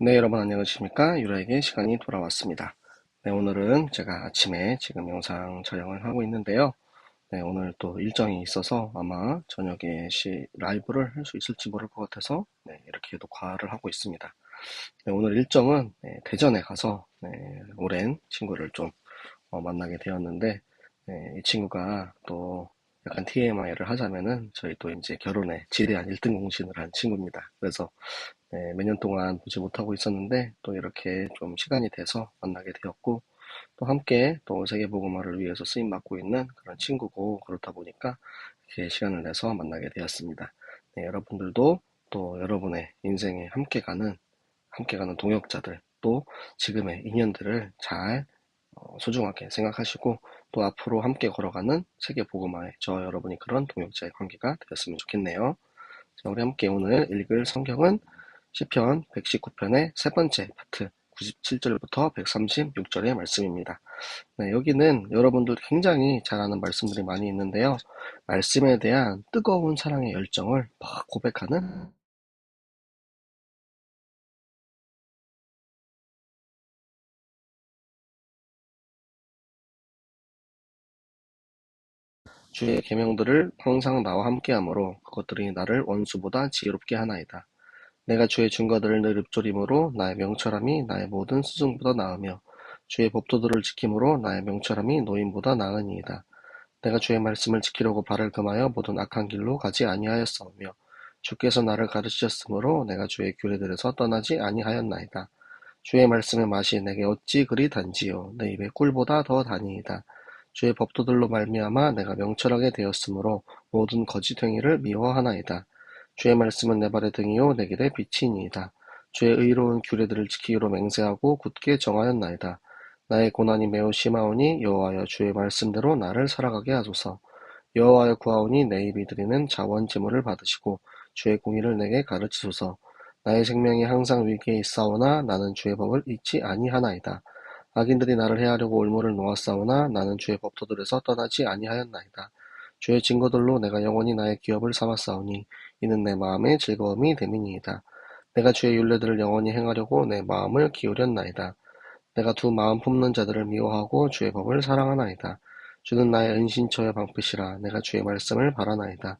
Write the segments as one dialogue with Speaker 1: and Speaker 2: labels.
Speaker 1: 네, 여러분 안녕하십니까? 유라에게 시간이 돌아왔습니다. 네, 오늘은 제가 아침에 지금 영상 촬영을 하고 있는데요. 네, 오늘 또 일정이 있어서 아마 저녁에 시 라이브를 할 수 있을지 모를 것 같아서 네, 이렇게 녹화를 하고 있습니다. 네, 오늘 일정은 네, 대전에 가서 네, 오랜 친구를 좀 어, 만나게 되었는데 네, 이 친구가 또 약간 TMI를 하자면은 저희 또 이제 결혼에 지대한 1등 공신을 한 친구입니다. 그래서 네, 몇년 동안 보지 못하고 있었는데 또 이렇게 좀 시간이 돼서 만나게 되었고 또 함께 또 세계보고마를 위해서 쓰임 맡고 있는 그런 친구고 그렇다 보니까 이렇게 시간을 내서 만나게 되었습니다. 네, 여러분들도 또 여러분의 인생에 함께 가는 함께 가는 동역자들 또 지금의 인연들을 잘 어, 소중하게 생각하시고 또 앞으로 함께 걸어가는 세계보고마의 저 여러분이 그런 동역자의 관계가 되었으면 좋겠네요. 자, 우리 함께 오늘 읽을 성경은 시편 119편의 세 번째 파트 97절부터 136절의 말씀입니다. 네, 여기는 여러분들 굉장히 잘 아는 말씀들이 많이 있는데요. 말씀에 대한 뜨거운 사랑의 열정을 막 고백하는 주의 계명들을 항상 나와 함께하므로 그것들이 나를 원수보다 지혜롭게 하나이다. 내가 주의 증거들을 늘 읊조림으로 나의 명철함이 나의 모든 스승보다 나으며 주의 법도들을 지킴으로 나의 명철함이 노인보다 나으니이다. 내가 주의 말씀을 지키려고 발을 금하여 모든 악한 길로 가지 아니하였사오며 주께서 나를 가르치셨으므로 내가 주의 규례들에서 떠나지 아니하였나이다. 주의 말씀의 맛이 내게 어찌 그리 단지요 내 입에 꿀보다 더 다니이다. 주의 법도들로 말미암아 내가 명철하게 되었으므로 모든 거짓 행위를 미워하나이다. 주의 말씀은 내 발의 등이요 내 길의 빛이니이다. 주의 의로운 규례들을 지키기로 맹세하고 굳게 정하였나이다. 나의 고난이 매우 심하오니 여호와여 주의 말씀대로 나를 살아가게 하소서. 여호와여 구하오니 내 입이 드리는 자원 제물을 받으시고 주의 공의를 내게 가르치소서. 나의 생명이 항상 위기에 있사오나 나는 주의 법을 잊지 아니하나이다. 악인들이 나를 해하려고 올무를 놓았사오나 나는 주의 법도들에서 떠나지 아니하였나이다. 주의 증거들로 내가 영원히 나의 기업을 삼았사오니 이는 내 마음의 즐거움이 됨이니이다. 내가 주의 율례들을 영원히 행하려고 내 마음을 기울였나이다. 내가 두 마음 품는 자들을 미워하고 주의 법을 사랑하나이다. 주는 나의 은신처여 방패시라 내가 주의 말씀을 바라나이다.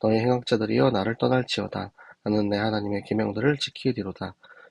Speaker 1: 너의 행악자들이여 나를 떠날지어다. 나는 내 하나님의 계명들을 지키리로다.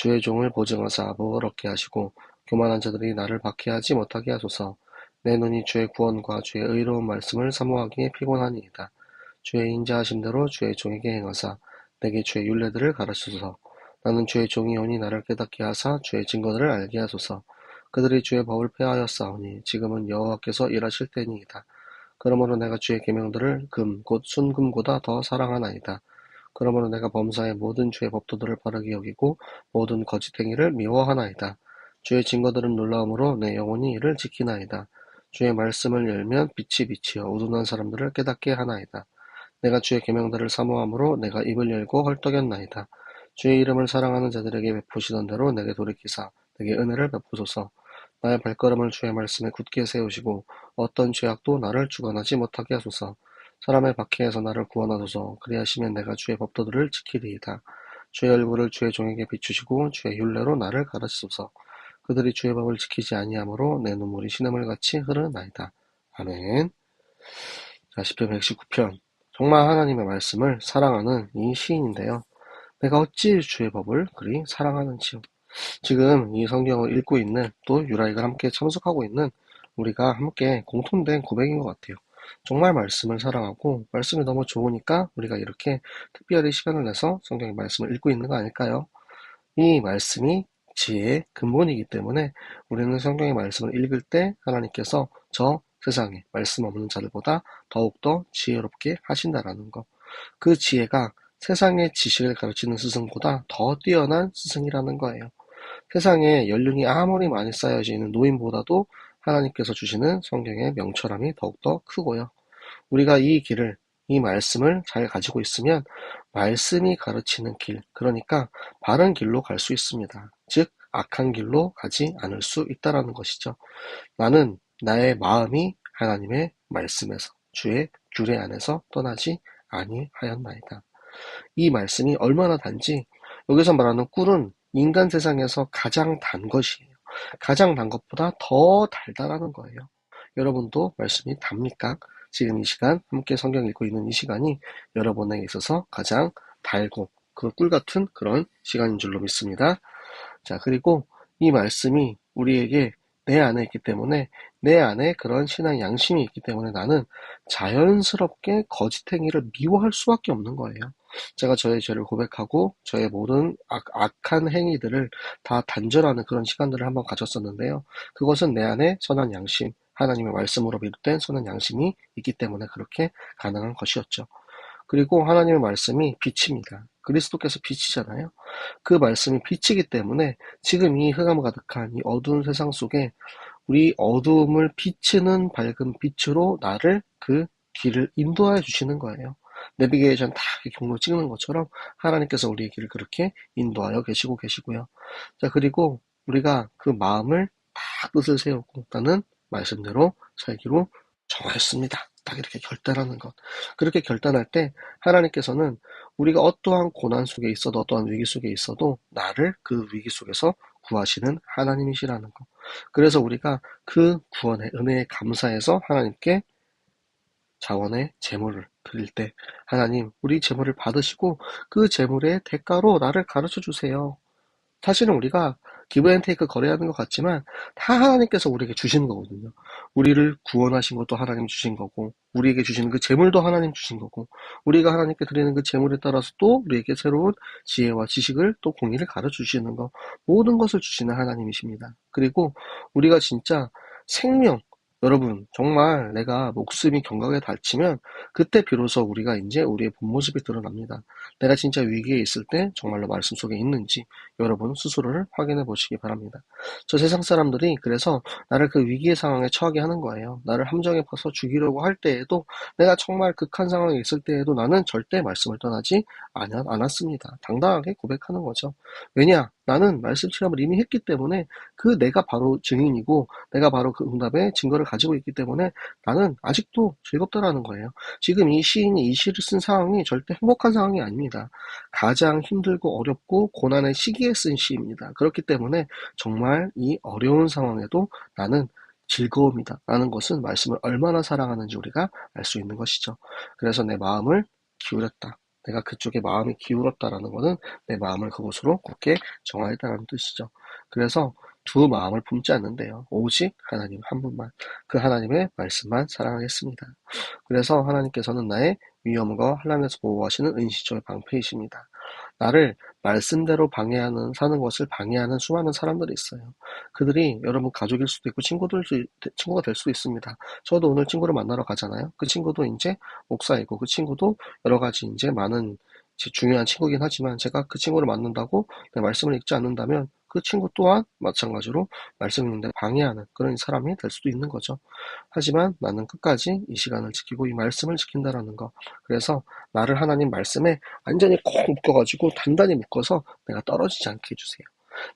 Speaker 1: 주의 종을 보증하사 얻게 하시고 교만한 자들이 나를 박해하지 못하게 하소서. 내 눈이 주의 구원과 주의 의로운 말씀을 사모하기에 피곤하니이다. 주의 인자하심대로 주의 종에게 행하사 내게 주의 율례들을 가르치소서. 나는 주의 종이오니 나를 깨닫게 하사 주의 증거들을 알게 하소서. 그들이 주의 법을 폐하였사오니 지금은 여호와께서 일하실 때니이다. 그러므로 내가 주의 계명들을 금 곧 순금보다 더 사랑하나이다. 그러므로 내가 범사의 모든 주의 법도들을 바르게 여기고 모든 거짓 행위를 미워하나이다. 주의 증거들은 놀라움으로 내 영혼이 이를 지키나이다. 주의 말씀을 열면 빛이 비치어 우둔한 사람들을 깨닫게 하나이다. 내가 주의 계명들을 사모함으로 내가 입을 열고 헐떡였나이다. 주의 이름을 사랑하는 자들에게 베푸시던 대로 내게 돌이키사 내게 은혜를 베푸소서. 나의 발걸음을 주의 말씀에 굳게 세우시고 어떤 죄악도 나를 주관하지 못하게 하소서. 사람의 박해에서 나를 구원하소서. 그리하시면 내가 주의 법도들을 지키리이다. 주의 얼굴을 주의 종에게 비추시고 주의 율례로 나를 가르치소서. 그들이 주의 법을 지키지 아니하므로 내 눈물이 시냇물 같이 흐르나이다. 아멘. 자, 10편 119편. 정말 하나님의 말씀을 사랑하는 이 시인인데요. 내가 어찌 주의 법을 그리 사랑하는지요. 지금 이 성경을 읽고 있는 또 유라이가 함께 참석하고 있는 우리가 함께 공통된 고백인 것 같아요. 정말 말씀을 사랑하고 말씀이 너무 좋으니까 우리가 이렇게 특별히 시간을 내서 성경의 말씀을 읽고 있는 거 아닐까요? 이 말씀이 지혜의 근본이기 때문에 우리는 성경의 말씀을 읽을 때 하나님께서 저 세상에 말씀 없는 자들보다 더욱더 지혜롭게 하신다라는 것. 그 지혜가 세상의 지식을 가르치는 스승보다 더 뛰어난 스승이라는 거예요. 세상에 연륜이 아무리 많이 쌓여져 있는 노인보다도 하나님께서 주시는 성경의 명철함이 더욱더 크고요. 우리가 이 길을, 이 말씀을 잘 가지고 있으면 말씀이 가르치는 길, 그러니까 바른 길로 갈 수 있습니다. 즉, 악한 길로 가지 않을 수 있다라는 것이죠. 나는 나의 마음이 하나님의 말씀에서 주의 규례 안에서 떠나지 아니하였나이다. 이 말씀이 얼마나 단지 여기서 말하는 꿀은 인간 세상에서 가장 단 것이에요. 가장 단 것보다 더 달달하는 거예요. 여러분도 말씀이 답니까? 지금 이 시간 함께 성경 읽고 있는 이 시간이 여러분에게 있어서 가장 달고 그 꿀 같은 그런 시간인 줄로 믿습니다. 자, 그리고 이 말씀이 우리에게 내 안에 있기 때문에 내 안에 그런 신앙 양심이 있기 때문에 나는 자연스럽게 거짓 행위를 미워할 수밖에 없는 거예요. 제가 저의 죄를 고백하고 저의 모든 악, 악한 행위들을 다 단절하는 그런 시간들을 한번 가졌었는데요. 그것은 내 안에 선한 양심, 하나님의 말씀으로 비롯된 선한 양심이 있기 때문에 그렇게 가능한 것이었죠. 그리고 하나님의 말씀이 빛입니다. 그리스도께서 빛이잖아요. 그 말씀이 빛이기 때문에 지금 이 흑암 가득한 이 어두운 세상 속에 우리 어두움을 비치는 밝은 빛으로 나를 그 길을 인도하여 주시는 거예요. 내비게이션 다 경로 찍는 것처럼 하나님께서 우리의 길을 그렇게 인도하여 계시고 계시고요. 자, 그리고 우리가 그 마음을 다 뜻을 세우고 나는 말씀대로 살기로 정하였습니다. 딱 이렇게 결단하는 것. 그렇게 결단할 때 하나님께서는 우리가 어떠한 고난 속에 있어도 어떠한 위기 속에 있어도 나를 그 위기 속에서 구하시는 하나님이시라는 것. 그래서 우리가 그 구원의 은혜에 감사해서 하나님께 자원의 재물을 드릴 때 하나님 우리 재물을 받으시고 그 재물의 대가로 나를 가르쳐 주세요. 사실은 우리가 기브 앤 테이크 거래하는 것 같지만 다 하나님께서 우리에게 주시는 거거든요. 우리를 구원하신 것도 하나님 주신 거고 우리에게 주시는 그 재물도 하나님 주신 거고 우리가 하나님께 드리는 그 재물에 따라서 또 우리에게 새로운 지혜와 지식을 또 공의를 가르쳐 주시는 거 모든 것을 주시는 하나님이십니다. 그리고 우리가 진짜 생명 여러분, 정말 내가 목숨이 경각에 닥치면 그때 비로소 우리가 이제 우리의 본 모습이 드러납니다. 내가 진짜 위기에 있을 때 정말로 말씀 속에 있는지 여러분 스스로를 확인해 보시기 바랍니다. 저 세상 사람들이 그래서 나를 그 위기의 상황에 처하게 하는 거예요. 나를 함정에 파서 죽이려고 할 때에도 내가 정말 극한 상황에 있을 때에도 나는 절대 말씀을 떠나지 않았습니다. 당당하게 고백하는 거죠. 왜냐? 나는 말씀 체험을 이미 했기 때문에 그 내가 바로 증인이고 내가 바로 그 응답의 증거를 가지고 있기 때문에 나는 아직도 즐겁다라는 거예요. 지금 이 시인이 이 시를 쓴 상황이 절대 행복한 상황이 아닙니다. 가장 힘들고 어렵고 고난의 시기에 쓴 시입니다. 그렇기 때문에 정말 이 어려운 상황에도 나는 즐거움이다. 라는 것은 말씀을 얼마나 사랑하는지 우리가 알 수 있는 것이죠. 그래서 내 마음을 기울였다. 내가 그쪽에 마음이 기울었다라는 것은 내 마음을 그곳으로 굳게 정하였다는 뜻이죠. 그래서 두 마음을 품지 않는데요. 오직 하나님 한 분만, 그 하나님의 말씀만 사랑하겠습니다. 그래서 하나님께서는 나의 위험과 환란에서 보호하시는 은시조의 방패이십니다. 나를 말씀대로 방해하는 사는 것을 방해하는 수많은 사람들이 있어요. 그들이 여러분 가족일 수도 있고 친구들 친구가 될 수도 있습니다. 저도 오늘 친구를 만나러 가잖아요. 그 친구도 이제 목사이고 그 친구도 여러 가지 이제 많은 중요한 친구긴 하지만 제가 그 친구를 만난다고 내 말씀을 읽지 않는다면 그 친구 또한 마찬가지로 말씀 읽는데 방해하는 그런 사람이 될 수도 있는 거죠. 하지만 나는 끝까지 이 시간을 지키고 이 말씀을 지킨다라는 거. 그래서 나를 하나님 말씀에 완전히 콕 묶어가지고 단단히 묶어서 내가 떨어지지 않게 해주세요.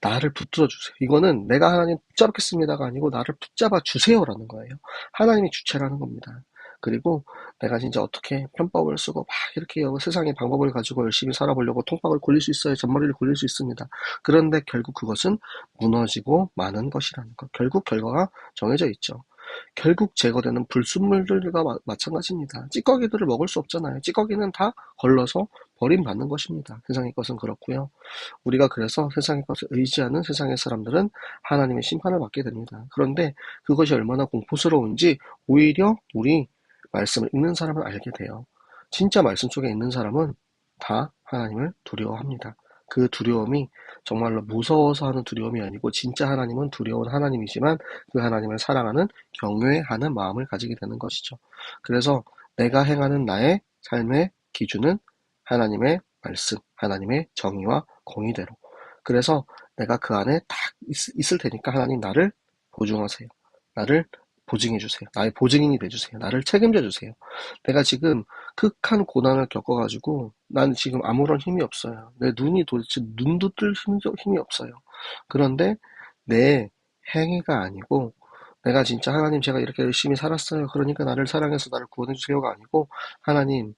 Speaker 1: 나를 붙들어 주세요. 이거는 내가 하나님 붙잡겠습니다가 아니고 나를 붙잡아 주세요라는 거예요. 하나님이 주체라는 겁니다. 그리고 내가 진짜 어떻게 편법을 쓰고 막 이렇게 세상의 방법을 가지고 열심히 살아보려고 통박을 굴릴 수 있어야 잔머리를 굴릴 수 있습니다. 그런데 결국 그것은 무너지고 마는 것이라는 것. 결국 결과가 정해져 있죠. 결국 제거되는 불순물들과 마, 마찬가지입니다. 찌꺼기들을 먹을 수 없잖아요. 찌꺼기는 다 걸러서 버림받는 것입니다. 세상의 것은 그렇고요. 우리가 그래서 세상의 것을 의지하는 세상의 사람들은 하나님의 심판을 받게 됩니다. 그런데 그것이 얼마나 공포스러운지 오히려 우리 말씀을 읽는 사람은 알게 돼요. 진짜 말씀 속에 있는 사람은 다 하나님을 두려워합니다. 그 두려움이 정말로 무서워서 하는 두려움이 아니고 진짜 하나님은 두려운 하나님이지만 그 하나님을 사랑하는 경외하는 마음을 가지게 되는 것이죠. 그래서 내가 행하는 나의 삶의 기준은 하나님의 말씀, 하나님의 정의와 공의대로. 그래서 내가 그 안에 딱 있, 을 테니까 하나님 나를 보증하세요. 나를 보증해 주세요. 나의 보증인이 돼 주세요. 나를 책임져 주세요. 내가 지금 극한 고난을 겪어 가지고 나는 지금 아무런 힘이 없어요. 내 눈이 도대체 눈도 뜰 힘이 없어요. 그런데 내 행위가 아니고 내가 진짜 하나님 제가 이렇게 열심히 살았어요. 그러니까 나를 사랑해서 나를 구원해 주세요가 아니고 하나님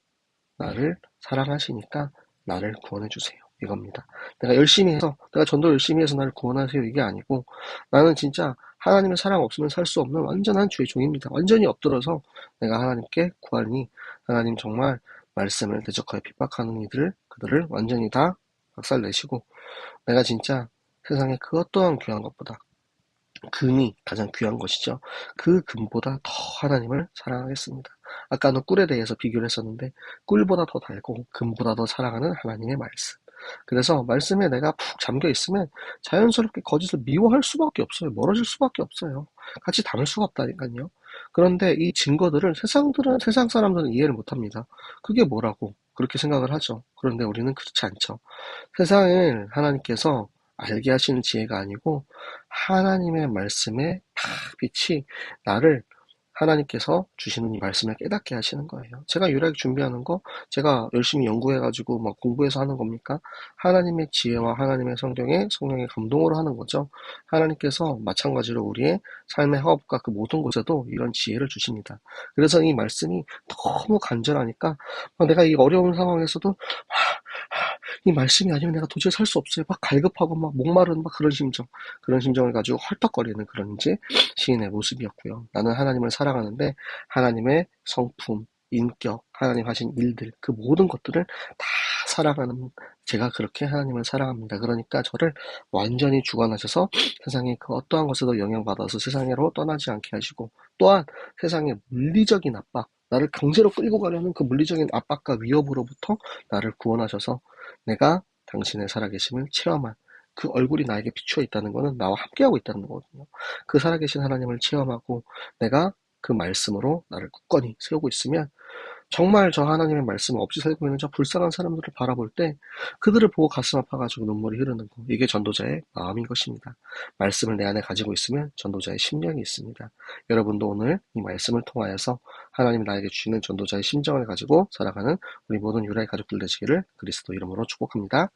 Speaker 1: 나를 사랑하시니까 나를 구원해 주세요. 이겁니다. 내가 열심히 해서 내가 전도 열심히 해서 나를 구원하세요. 이게 아니고 나는 진짜 하나님의 사랑 없으면 살 수 없는 완전한 주의 종입니다. 완전히 엎드려서 내가 하나님께 구하니 하나님 정말 말씀을 대적하여 핍박하는 이들을 그들을 완전히 다 박살내시고 내가 진짜 세상에 그 어떠한 귀한 것보다 금이 가장 귀한 것이죠. 그 금보다 더 하나님을 사랑하겠습니다. 아까는 꿀에 대해서 비교를 했었는데 꿀보다 더 달고 금보다 더 사랑하는 하나님의 말씀. 그래서 말씀에 내가 푹 잠겨 있으면 자연스럽게 거짓을 미워할 수밖에 없어요. 멀어질 수밖에 없어요. 같이 담을 수가 없다니까요. 그런데 이 증거들을 세상들은 세상 사람들은 이해를 못합니다. 그게 뭐라고 그렇게 생각을 하죠. 그런데 우리는 그렇지 않죠. 세상을 하나님께서 알게 하시는 지혜가 아니고 하나님의 말씀에 다 빛이 나를 하나님께서 주시는 이 말씀을 깨닫게 하시는 거예요. 제가 유일하게 준비하는 거, 제가 열심히 연구해가지고 막 공부해서 하는 겁니까? 하나님의 지혜와 하나님의 성경에 성령의 감동으로 하는 거죠. 하나님께서 마찬가지로 우리의 삶의 허업과 그 모든 곳에도 이런 지혜를 주십니다. 그래서 이 말씀이 너무 간절하니까 내가 이 어려운 상황에서도 이 말씀이 아니면 내가 도저히 살 수 없어요. 막 갈급하고 막 목마른 막 그런 심정, 그런 심정을 가지고 헐떡거리는 그런 이제 시인의 모습이었고요. 나는 하나님을 사랑하는데 하나님의 성품, 인격, 하나님 하신 일들, 그 모든 것들을 다 사랑하는 제가 그렇게 하나님을 사랑합니다. 그러니까 저를 완전히 주관하셔서 세상의 그 어떠한 것에도 영향받아서 세상으로 떠나지 않게 하시고 또한 세상의 물리적인 압박, 나를 강제로 끌고 가려는 그 물리적인 압박과 위협으로부터 나를 구원하셔서 내가 당신의 살아계심을 체험한 그 얼굴이 나에게 비추어 있다는 것은 나와 함께하고 있다는 거거든요. 그 살아계신 하나님을 체험하고 내가 그 말씀으로 나를 굳건히 세우고 있으면 정말 저 하나님의 말씀을 없이 살고 있는 저 불쌍한 사람들을 바라볼 때 그들을 보고 가슴 아파가지고 눈물이 흐르는 거. 이게 전도자의 마음인 것입니다. 말씀을 내 안에 가지고 있으면 전도자의 심령이 있습니다. 여러분도 오늘 이 말씀을 통하여서 하나님 나에게 주시는 전도자의 심정을 가지고 살아가는 우리 모든 유라의 가족들 되시기를 그리스도 이름으로 축복합니다.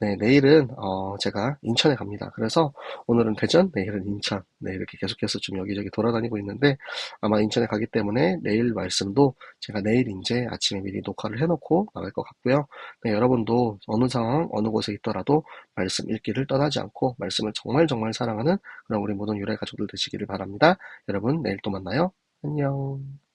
Speaker 1: 네, 내일은 어, 제가 인천에 갑니다. 그래서 오늘은 대전, 내일은 인천. 네, 이렇게 계속해서 좀 여기저기 돌아다니고 있는데 아마 인천에 가기 때문에 내일 말씀도 제가 내일 이제 아침에 미리 녹화를 해놓고 나갈 것 같고요. 네, 여러분도 어느 상황, 어느 곳에 있더라도 말씀 읽기를 떠나지 않고 말씀을 정말 정말 사랑하는 그런 우리 모든 유래 가족들 되시기를 바랍니다. 여러분 내일 또 만나요. 안녕.